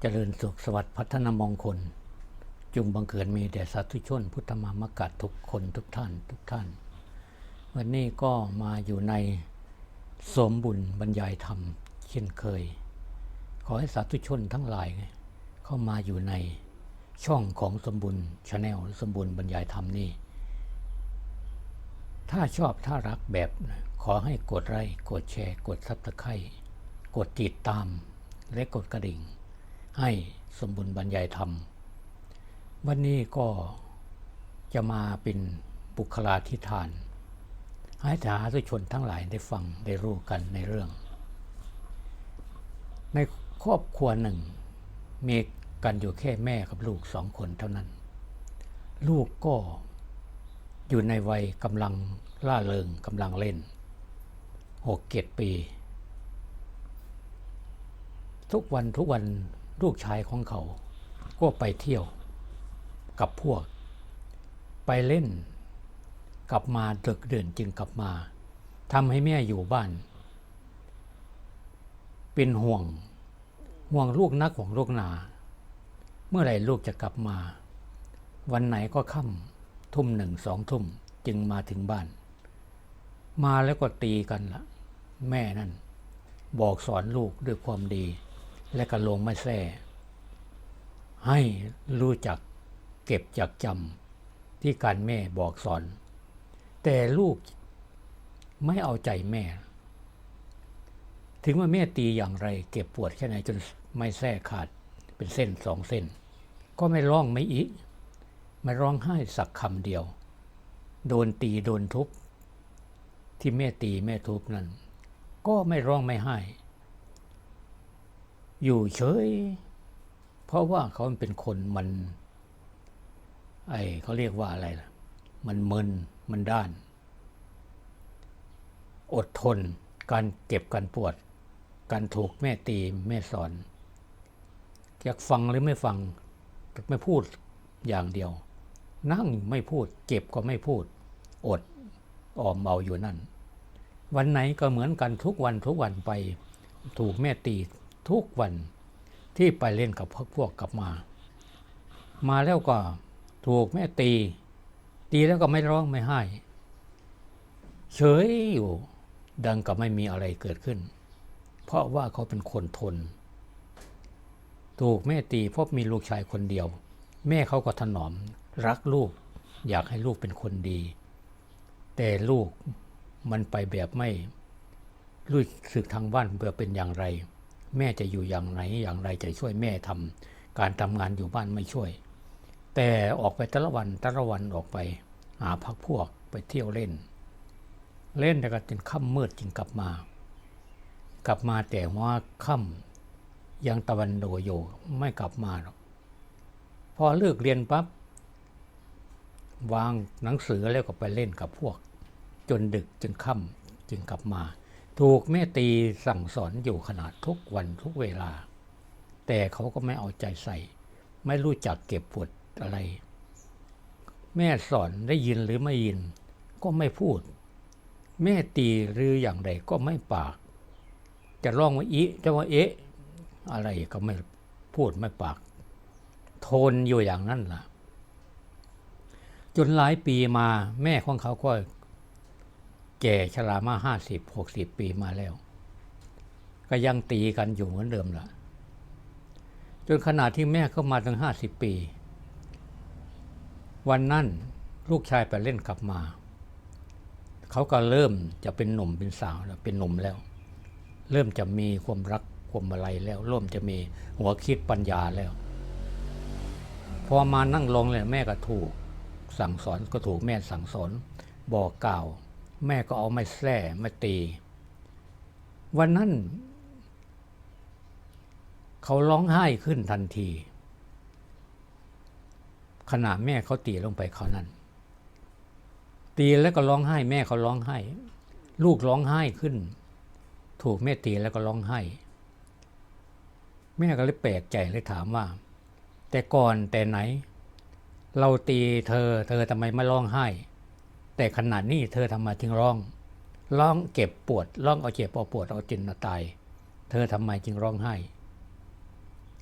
เจริญสุขสวัสดิ์พัฒนามงคล จุงบังเกิดมีแด่สาธุชน พุทธมามกัดทุกคนทุกท่านทุกท่าน วันนี้ก็มาอยู่ในสมบุญบรรยายธรรม เช่นเคย ขอให้สาธุชนทั้งหลาย เข้ามาอยู่ในช่องของสมบุญชาแนลสมบุญบรรยายธรรมนี่ถ้าชอบถ้ารักแบบ ขอให้กดไลค์กดแชร์ กดซับสไครต์ กดติดตาม และกดกระดิ่ง ให้สมบุญบรรยายธรรม วันนี้ก็จะมาเป็นบุคลาธิฐาน ให้สาธุชนทั้งหลายได้ฟังได้รู้กันในเรื่อง ในครอบครัวหนึ่งมีกันอยู่แค่แม่กับลูกสองคนเท่านั้น ลูกก็อยู่ในวัยกำลังล่าเริงกำลังเล่นหกเจ็ดปี ทุกวันทุกวันลูกชายของเขา ก็ไปเที่ยวกับพวก ไปเล่น กลับมาดึกเดินจึงกลับมาทำให้แม่อยู่บ้าน เป็นห่วง ห่วงลูกนักห่วงลูกหนา เมื่อไหร่ลูกจะกลับมา วันไหนก็ค่ำทุ่มหนึ่งสองทุ่มจึงมาถึงบ้าน มาแล้วก็ตีกันละแม่นั่น บอกสอนลูกด้วยความดี และก็ลงม่แส่ให้รู้จักเก็บจักจำที่การแม่บอกสอน แต่ลูกไม่เอาใจแม่ ถึงว่าแม่ตีอย่างไร เก็บปวดแค่ไหนจนไม่แส่ขาดเป็นเส้นสองเส้น ก็ไม่ร้องไม่อิไม่ร้องไห้สักคำเดียว โดนตีโดนทุบที่แม่ตีแม่ทุบนั้น ก็ไม่ร้องไม่ไห้ อยู่เฉย เพราะว่าเขาเป็นคนมันไอเขาเรียกว่าอะไรล่ะ มันมึนมันด้าน อดทน การเจ็บการปวด การถูกแม่ตีแม่สอนอยากฟังหรือไม่ฟังไม่พูดอย่างเดียว นั่งไม่พูด เจ็บก็ไม่พูด อดออมเมาอยู่นั่น วันไหนก็เหมือนกันทุกวันทุกวันไป ถูกแม่ตี ทุกวันที่ไปเล่นกับพวกพวกกลับมา มาแล้วก็ถูกแม่ตี ตีแล้วก็ไม่ร้องไม่ไห้ เฉยอยู่ดังกับไม่มีอะไรเกิดขึ้น เพราะว่าเขาเป็นคนทน ถูกแม่ตีเพราะมีลูกชายคนเดียว แม่เขาก็ถนอม รักลูก อยากให้ลูกเป็นคนดี แต่ลูกมันไปแบบไม่รู้สึกทางบ้านเบื่อเป็นอย่างไร แม่จะอยู่อย่างไหนอย่างไรจะช่วยแม่ทำการทำงานอยู่บ้านไม่ช่วย แต่ออกไปแต่ละวันแต่ละวันออกไป หาพักพวกไปเที่ยวเล่น เล่นแต่ก็จนค่ำมืดจึงกลับมา กลับมาแต่ว่าค่ำยังตะวันโดโยไม่กลับมาหรอกพอเลิกเรียนปั๊บวางหนังสือแล้วก็ไปเล่นกับพวก จนดึกจนค่ำจึงกลับมา ถูกแม่ตีสั่งสอนอยู่ขนาดทุกวันทุกเวลา แต่เขาก็ไม่เอาใจใส่ ไม่รู้จักเก็บปวดอะไร แม่สอนได้ยินหรือไม่ยิน ก็ไม่พูด แม่ตีหรืออย่างใดก็ไม่ปาก จะร้องว่าอีจะว่าเอ๊ะ อะไรก็ไม่พูดไม่ปาก ทนอยู่อย่างนั้นล่ะ จนหลายปีมาแม่ของเขาก็ แก่ชรามาห้าสิบหกสิบปีมาแล้ว ก็ยังตีกันอยู่เหมือนเดิมล่ะจนขนาดที่แม่เข้ามาถึงห้าสิบปี วันนั้นลูกชายไปเล่นกลับมา เขาก็เริ่มจะเป็นหนุ่มเป็นสาวแล้วเป็นหนุ่มแล้ว เริ่มจะมีความรักความอะไรแล้วเริ่มจะมีหัวคิดปัญญาแล้ว พอมานั่งลงเลยแม่ก็ถูกสั่งสอนก็ถูกแม่สั่งสอนบอกกล่าว แม่ก็เอาไม้แส้ม้ตี วันนั้น เขาร้องไห้ขึ้นทันที ขณะแม่เขาตีลงไปเขานั้น ตีแล้วก็ร้องไห้ แม่เขาร้องไห้ ลูกร้องไห้ขึ้น ถูกแม่ตีแล้วก็ร้องไห้ แม่ก็เลยแปลกใจเลยถามว่า แต่ก่อนแต่ไหน เราตีเธอ เธอทำไมไม่ร้องไห้ แต่ขนาดนี้เธอทำไมถึงร้อง ร้องเก็บปวด ร้องเอาเจ็บเอาปวดเอาจินเอาตาย เธอทำไมจึงร้องไห้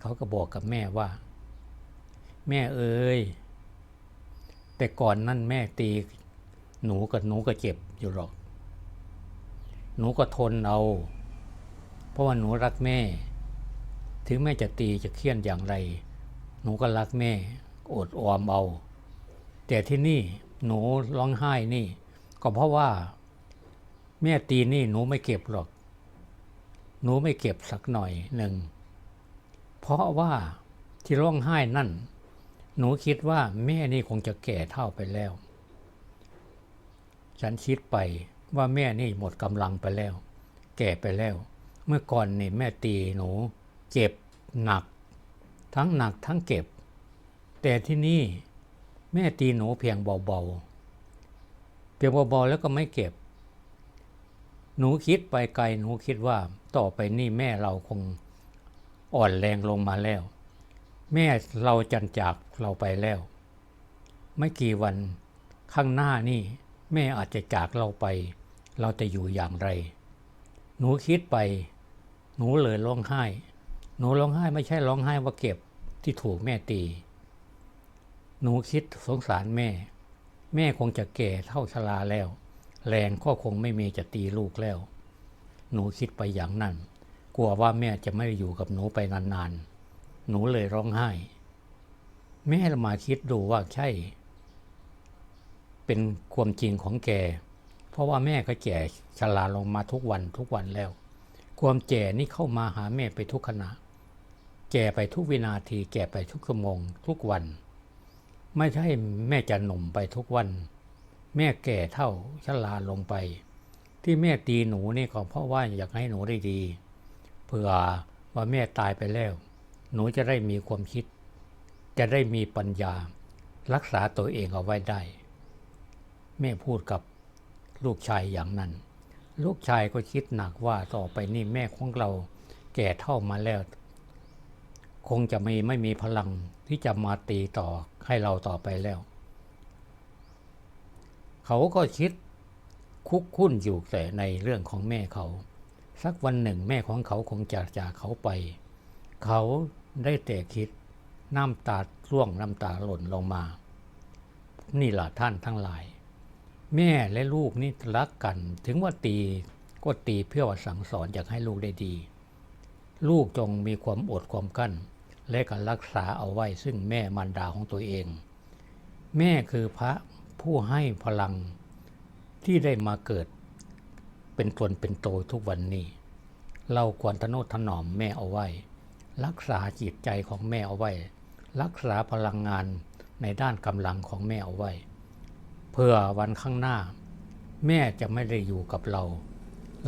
เขาก็บอกกับแม่ว่า แม่เอ๋ยแต่ก่อนนั่นแม่ตีหนูกับหนูก็เจ็บอยู่หรอก หนูก็ทนเอา เพราะว่าหนูรักแม่ ถึงแม่จะตีจะเคี่ยนอย่างไร หนูก็รักแม่ อดออมเอา แต่ที่นี่ หนูร้องไห้นี่ ก็เพราะว่า แม่ตีนี่หนูไม่เก็บหรอก หนูไม่เก็บสักหน่อยหนึ่ง เพราะว่าที่ร้องไห้นั่น หนูคิดว่าแม่นี่คงจะแก่เท่าไปแล้ว ฉันคิดไปว่าแม่นี่หมดกำลังไปแล้ว แก่ไปแล้ว เมื่อก่อนนี่แม่ตีหนูเจ็บหนัก ทั้งหนักทั้งเก็บ แต่ที่นี่ แม่ตีหนูเพียงเบาๆ เพียงเบาๆแล้วก็ไม่เก็บ หนูคิดไปไกลหนูคิดว่าต่อไปนี่แม่เราคงอ่อนแรงลงมาแล้ว แม่เราจันจากเราไปแล้ว ไม่กี่วันข้างหน้านี่แม่อาจจะจากเราไป เราจะอยู่อย่างไร หนูคิดไป หนูเลยร้องไห้ หนูร้องไห้ไม่ใช่ร้องไห้ว่าเก็บที่ถูกแม่ตี หนูคิดสงสารแม่ แม่คงจะแก่เท่าชราแล้ว แรงก็คงไม่มีจะตีลูกแล้ว หนูคิดไปอย่างนั้น กลัวว่าแม่จะไม่อยู่กับหนูไปนานๆ หนูเลยร้องไห้ แม่มาคิดดูว่าใช่ เป็นความจริงของแก เพราะว่าแม่ก็แก่ชราลงมาทุกวันทุกวันแล้ว ความแก่นี่เข้ามาหาแม่ไปทุกขณะ แก่ไปทุกวินาที แก่ไปทุกชั่วโมงทุกวัน ไม่ใช่แม่จะหนุ่มไปทุกวัน แม่แก่เท่าชราลงไป ที่แม่ตีหนูนี่ก็เพราะว่าอยากให้หนูได้ดีเผื่อว่าแม่ตายไปแล้ว หนูจะได้มีความคิด จะได้มีปัญญา รักษาตัวเองเอาไว้ได้ แม่พูดกับลูกชายอย่างนั้น ลูกชายก็คิดหนักว่าต่อไปนี่แม่ของเราแก่เท่ามาแล้ว คงจะไม่ไม่มีพลังที่จะมาตีต่อ ให้เราต่อไปแล้ว เขาก็คิดคุกคุ้นอยู่แต่ในเรื่องของแม่เขา สักวันหนึ่งแม่ของเขาคงจะจากเขาไป เขาได้แต่คิดน้ำตาร่วงน้ำตาหล่นลงมา นี่ล่ะท่านทั้งหลาย แม่และลูกนี่รักกัน ถึงว่าตีก็ตีเพื่อว่าสั่งสอนอยากให้ลูกได้ดี ลูกจงมีความอดความกั้น และการรักษาเอาไว้ซึ่งแม่มารดาของตัวเอง แม่คือพระผู้ให้พลังที่ได้มาเกิด เป็นตนเป็นโตทุกวันนี้ เราควรทนุถนอมแม่เอาไว้ รักษาจิตใจของแม่เอาไว้ รักษาพลังงานในด้านกำลังของแม่เอาไว้ เพื่อวันข้างหน้า แม่จะไม่ได้อยู่กับเรา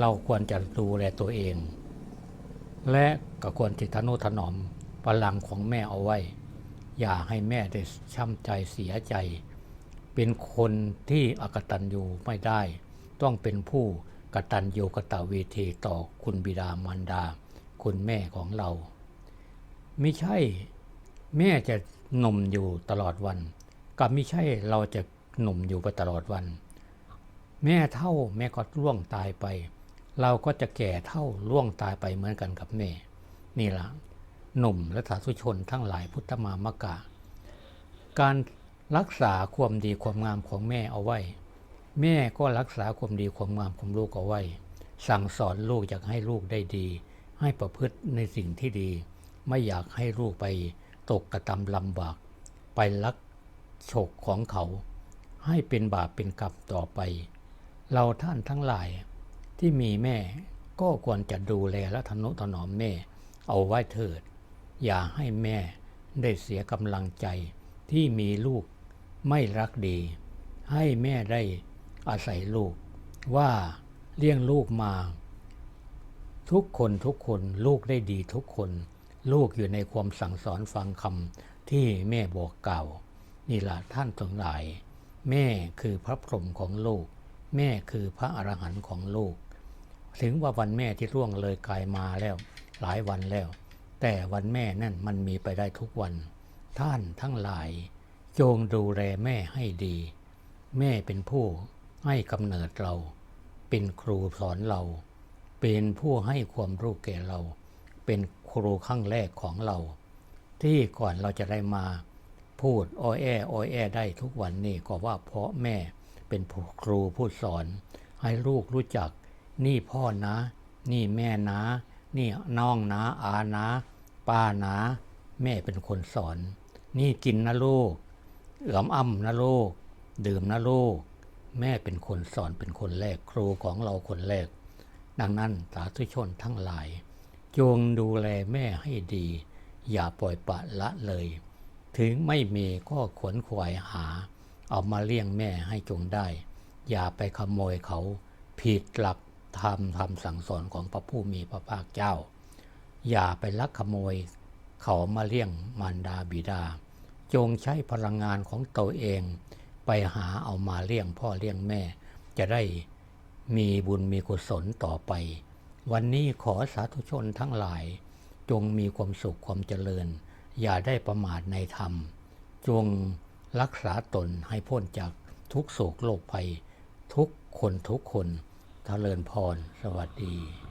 เราควรจะดูแลตัวเอง และก็ควรที่ทนุถนอม พลังของแม่เอาไว้ อย่าให้แม่ได้ช้ำใจเสียใจ เป็นคนที่อกตัญญูไม่ได้ ต้องเป็นผู้กตัญญูกตเวทีต่อคุณบิดามารดา คุณแม่ของเรา ไม่ใช่แม่จะหนุ่มอยู่ตลอดวัน กับไม่ใช่เราจะหนุ่มอยู่ไปตลอดวัน แม่เท่าแม่ก็ล่วงตายไป เราก็จะแก่เท่าล่วงตายไปเหมือนกันกับแม่ นี่ละ หนุ่มและสาธุชนทั้งหลายพุทธมามกะ การรักษาความดีความงามของแม่เอาไว้ แม่ก็รักษาความดีความงามของลูกเอาไว้ สั่งสอนลูกอยากให้ลูกได้ดี ให้ประพฤติในสิ่งที่ดี ไม่อยากให้ลูกไปตกกระทำลำบาก ไปลักโฉกของเขา ให้เป็นบาปเป็นกรรมต่อไป เราท่านทั้งหลายที่มีแม่ก็ควรจะดูแลและทนุถนอมแม่เอาไว้เถิด อย่าให้แม่ได้เสียกำลังใจที่มีลูกไม่รักดี ให้แม่ได้อาศัยลูก ว่าเลี้ยงลูกมา ทุกคนทุกคนลูกได้ดีทุกคน ลูกอยู่ในความสั่งสอนฟังคำที่แม่บอกกล่าวนี่ละท่านทั้งหลาย แม่คือพระพรหมของลูก แม่คือพระอรหันต์ของลูก ถึงว่าวันแม่ที่ร่วงเลยกายมาแล้ว หลายวันแล้ว แต่วันแม่นั่นมันมีไปได้ทุกวัน ท่านทั้งหลาย จงดูแลแม่ให้ดี แม่เป็นผู้ให้กำเนิดเรา เป็นครูสอนเรา เป็นผู้ให้ความรู้แก่เรา เป็นครูขั้งแรกของเรา ที่ก่อนเราจะได้มาพูดอ้อยแออ้อยแอได้ทุกวันนี้ก็ว่าเพราะแม่เป็นผู้ครูผู้สอน ให้ลูกรู้จัก นี่พ่อนะ นี่แม่นะ นี่น้องนะอานะ ป้านะ แม่เป็นคนสอน นี่กินนะลูกเอือมอ้ำนะลูก ดื่มนะลูก แม่เป็นคนสอนเป็นคนแรกครูของเราคนแรก ดังนั้นสาธุชนทั้งหลาย จงดูแลแม่ให้ดี อย่าปล่อยปละละเลย ถึงไม่มีก็ขวนขวายหา เอามาเลี้ยงแม่ให้จงได้ อย่าไปขโมยเขาผิดหลักธรรมธรรมสั่งสอนของพระผู้มีพระภาคเจ้า อย่าไปลักขโมย เขามาเลี้ยงมารดาบิดา จงใช้พลังงานของตัวเอง ไปหาเอามาเลี้ยงพ่อเลี้ยงแม่ จะได้มีบุญมีกุศลต่อไป วันนี้ขอสาธุชนทั้งหลาย จงมีความสุขความเจริญ อย่าได้ประมาทในธรรม จงรักษาตนให้พ้นจากทุกโศกโรคภัย ทุกคนทุกคนเจริญพรสวัสดี